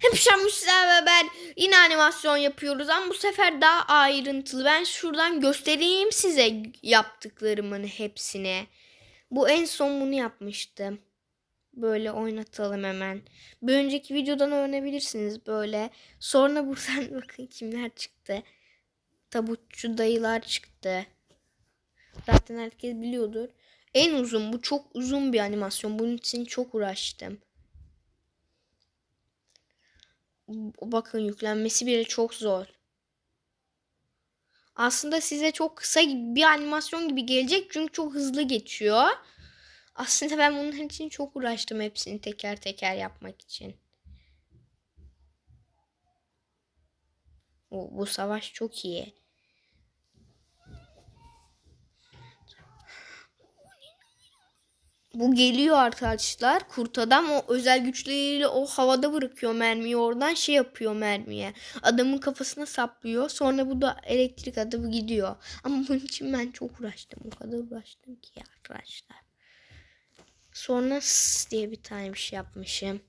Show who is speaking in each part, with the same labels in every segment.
Speaker 1: Hepşamışlar ve ben yine animasyon yapıyoruz ama bu sefer daha ayrıntılı. Ben şuradan göstereyim size yaptıklarımın hepsini. Bu en son bunu yapmıştım. Böyle oynatalım hemen. Bir önceki videodan öğrenebilirsiniz böyle. Sonra buradan bakın kimler çıktı. Tabutçu dayılar çıktı. Zaten herkes biliyordur. En uzun bu çok uzun bir animasyon. Bunun için çok uğraştım. Bakın yüklenmesi bile çok zor. Aslında size çok kısa bir animasyon gibi gelecek çünkü çok hızlı geçiyor. Aslında ben bunun için çok uğraştım hepsini teker teker yapmak için. O, bu savaş çok iyi. Bu geliyor arkadaşlar. Kurt adam o özel güçleriyle o havada bırakıyor mermiyi. Oradan şey yapıyor mermiye. Adamın kafasına saplıyor. Sonra bu da elektrik atıp gidiyor. Ama bunun için ben çok uğraştım. O kadar uğraştım ki arkadaşlar. Sonra s diye bir tane bir şey yapmışım.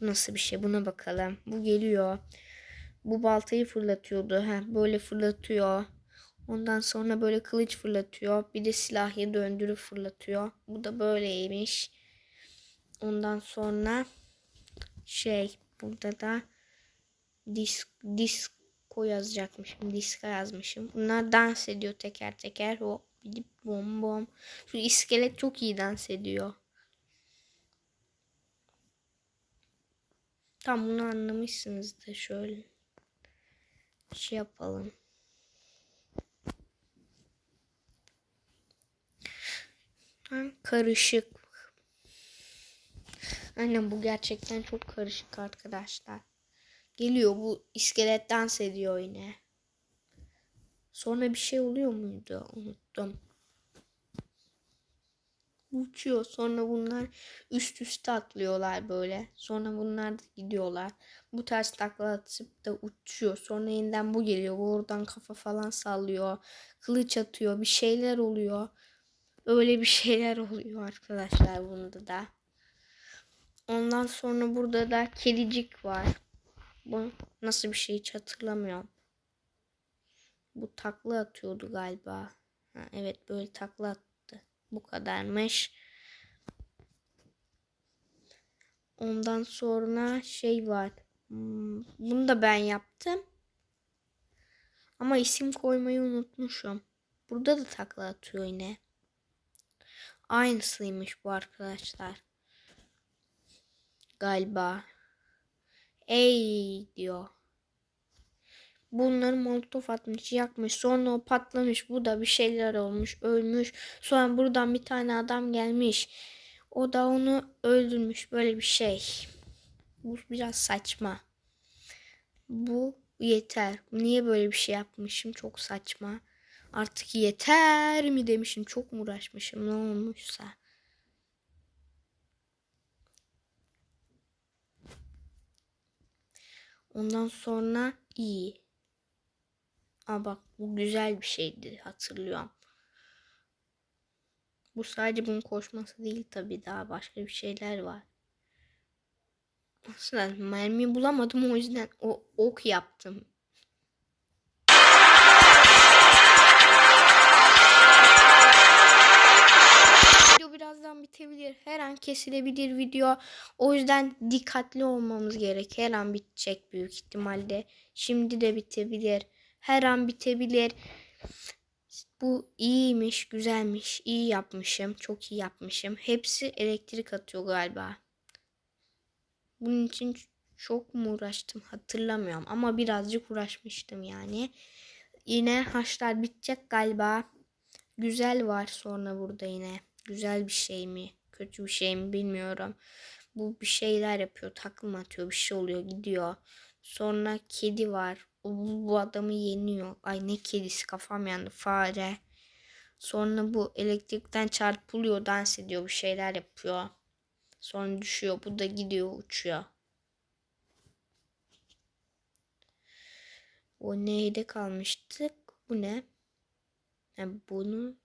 Speaker 1: Nasıl bir şey buna bakalım. Bu geliyor. Bu baltayı fırlatıyordu. Heh, böyle fırlatıyor. Ondan sonra böyle kılıç fırlatıyor. Bir de silahı döndürüp fırlatıyor. Bu da böyleymiş. Ondan sonra şey burada da disk disco yazacakmışım. Diska yazmışım. Bunlar dans ediyor teker teker. O gidip bom bom. Şu iskelet çok iyi dans ediyor. Tam bunu anlamışsınızdır. Şöyle şey yapalım. Karışık. Aynen bu gerçekten çok karışık arkadaşlar. Geliyor bu iskelet dans ediyor yine. Sonra bir şey oluyor muydu? Unuttum. Uçuyor. Sonra bunlar üst üste atlıyorlar böyle. Sonra bunlar da gidiyorlar. Bu ters takla atıp da uçuyor. Sonra yeniden bu geliyor. Bu oradan kafa falan sallıyor. Kılıç atıyor. Bir şeyler oluyor. Öyle bir şeyler oluyor arkadaşlar bunda da. Ondan sonra burada da kedicik var. Bu nasıl bir şey hiç hatırlamıyorum. Bu takla atıyordu galiba. Ha, evet böyle takla attı. Bu kadarmış. Ondan sonra şey var. Hmm, bunu da ben yaptım. Ama isim koymayı unutmuşum. Burada da takla atıyor yine. Aynısıymış bu arkadaşlar. Galiba. Ey diyor. Bunları molotof atmış, yakmış. Sonra o patlamış. Bu da bir şeyler olmuş, ölmüş. Sonra buradan bir tane adam gelmiş. O da onu öldürmüş. Böyle bir şey. Bu biraz saçma. Bu yeter. Niye böyle bir şey yapmışım? Çok saçma. Artık yeter mi demişim. Çok mu uğraşmışım ne olmuşsa. Ondan sonra iyi. Aa bak bu güzel bir şeydi hatırlıyorum. Bu sadece bunun koşması değil tabii daha başka bir şeyler var. Aslında mermi bulamadım o yüzden o ok yaptım. Kesilebilir video. O yüzden dikkatli olmamız gerek. Her an bitecek büyük ihtimalle. Şimdi de bitebilir. Her an bitebilir. Bu iyiymiş, güzelmiş, iyi yapmışım, çok iyi yapmışım. Hepsi elektrik atıyor galiba. Bunun için çok mu uğraştım hatırlamıyorum ama birazcık uğraşmıştım yani. Yine haşlar bitecek galiba. Güzel var sonra burada yine. Güzel bir şey mi? Kötü bir şey mi bilmiyorum. Bu bir şeyler yapıyor. Takım atıyor. Bir şey oluyor. Gidiyor. Sonra kedi var. O bu adamı yeniyor. Ay ne kedisi kafam yandı. Fare. Sonra bu elektrikten çarpılıyor. Dans ediyor. Bir şeyler yapıyor. Sonra düşüyor. Bu da gidiyor uçuyor. O neyde kalmıştık? Bu ne? Yani bunu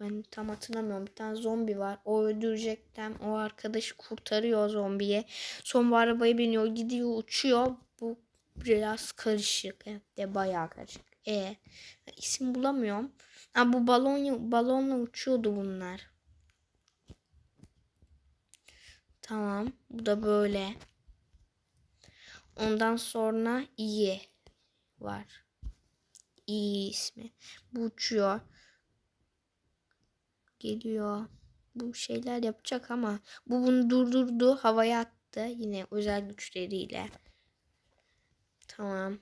Speaker 1: Ben tam hatırlamıyorum. Bir tane zombi var. O öldürecekten o arkadaşı kurtarıyor zombiye. Son bu arabaya biniyor. Gidiyor uçuyor. Bu biraz karışık. Evet de bayağı karışık. E isim bulamıyorum. Ha, bu balon balonla uçuyordu bunlar. Tamam. Bu da böyle. Ondan sonra iyi var. İyi ismi. Bu uçuyor. Geliyor. Bu şeyler yapacak ama bu bunu durdurdu. Havaya attı. Yine özel güçleriyle. Tamam.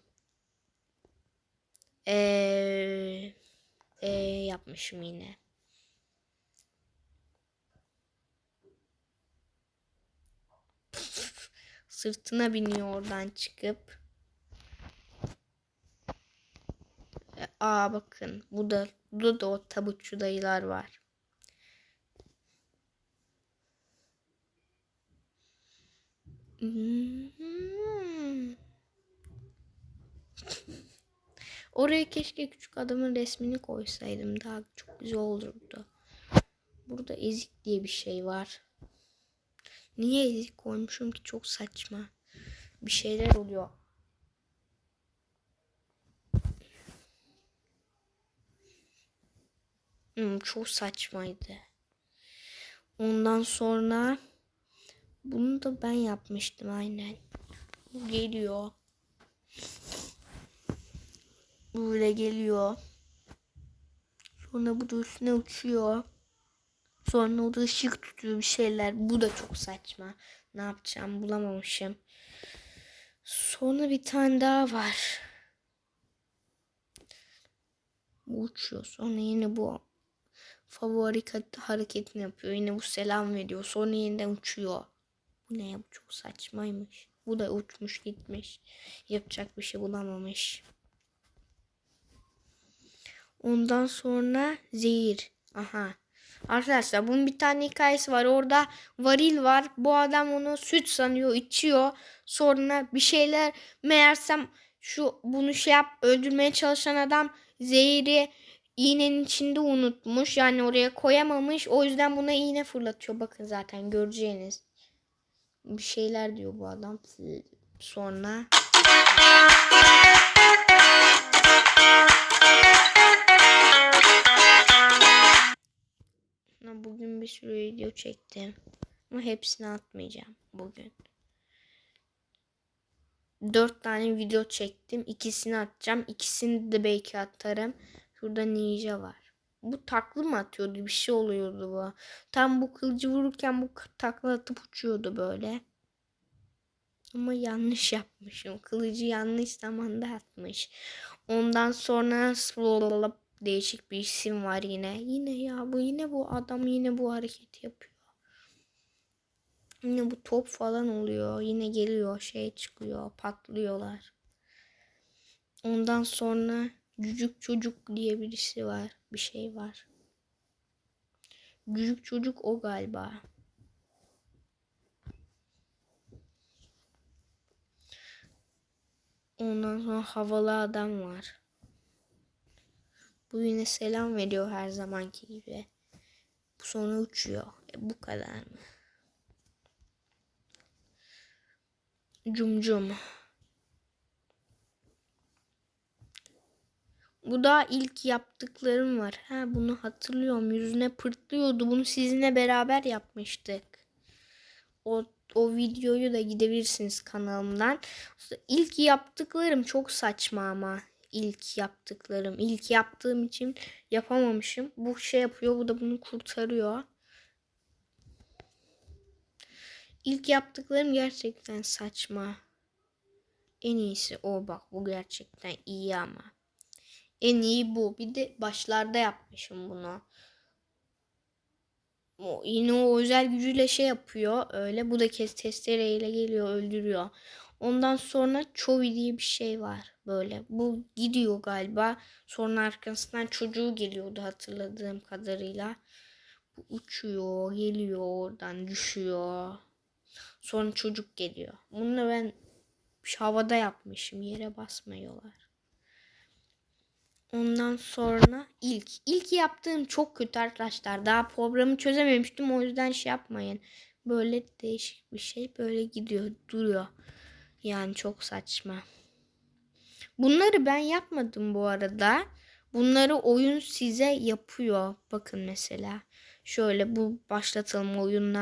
Speaker 1: Eee ee, yapmışım yine. Sırtına biniyor oradan çıkıp. E, aa bakın bu da bu da o tabutçu dayılar var. Oraya keşke küçük adamın resmini koysaydım. Daha çok güzel olurdu. Burada ezik diye bir şey var. Niye ezik koymuşum ki çok saçma. Bir şeyler oluyor. Hmm, çok saçmaydı. Ondan sonra bunu da ben yapmıştım aynen. Bu geliyor. Böyle geliyor. Sonra bu da üstüne uçuyor. Sonra o da ışık tutuyor bir şeyler. Bu da çok saçma. Ne yapacağım bulamamışım. Sonra bir tane daha var. Bu uçuyor. Sonra yine bu favori hareketini yapıyor. Yine bu selam veriyor. Sonra yeniden uçuyor. Bu ne ya? Bu çok saçmaymış. Bu da uçmuş gitmiş. Yapacak bir şey bulamamış. Ondan sonra zehir. Aha. Arkadaşlar bunun bir tane hikayesi var. Orada varil var. Bu adam onu süt sanıyor, içiyor. Sonra bir şeyler meğersem şu bunu şey yap öldürmeye çalışan adam zehri iğnenin içinde unutmuş. Yani oraya koyamamış. O yüzden buna iğne fırlatıyor. Bakın zaten göreceğiniz. Bir şeyler diyor bu adam. Sonra Bugün bir sürü video çektim. Ama hepsini atmayacağım bugün. Dört tane video çektim. İkisini atacağım. İkisini de belki atarım. Şurada ninja var. Bu taklı mı atıyordu? Bir şey oluyordu bu. Tam bu kılıcı vururken bu takla atıp uçuyordu böyle. Ama yanlış yapmışım. Kılıcı yanlış zamanda atmış. Ondan sonra değişik bir isim var yine. Yine ya bu yine bu adam yine bu hareketi yapıyor. Yine bu top falan oluyor. Yine geliyor şey çıkıyor patlıyorlar. Ondan sonra Cücük Çocuk diye birisi var. Bir şey var. Cücük Çocuk o galiba. Ondan sonra havalı adam var. Bu yine selam veriyor her zamanki gibi. Bu sonra uçuyor. E, bu kadar mı? Cum cum. Bu da ilk yaptıklarım var. Ha bunu hatırlıyorum. Yüzüne pırtlıyordu. Bunu sizinle beraber yapmıştık. O o videoyu da gidebilirsiniz kanalımdan. İlk yaptıklarım çok saçma ama ilk yaptıklarım. İlk yaptığım için yapamamışım. Bu şey yapıyor. Bu da bunu kurtarıyor. İlk yaptıklarım gerçekten saçma. En iyisi o bak. Bu gerçekten iyi ama. En iyi bu. Bir de başlarda yapmışım bunu. O, yine o özel gücüyle şey yapıyor. Öyle. Bu da kes testereyle geliyor öldürüyor. Ondan sonra Chovy diye bir şey var böyle. Bu gidiyor galiba. Sonra arkasından çocuğu geliyordu hatırladığım kadarıyla. Bu uçuyor, geliyor oradan düşüyor. Sonra çocuk geliyor. Bunu ben havada yapmışım. Yere basmıyorlar. Ondan sonra ilk. İlk yaptığım çok kötü arkadaşlar. Daha programı çözememiştim. O yüzden şey yapmayın. Böyle değişik bir şey böyle gidiyor. Duruyor. Yani çok saçma. Bunları ben yapmadım bu arada. Bunları oyun size yapıyor. Bakın mesela. Şöyle bu başlatalım oyunla.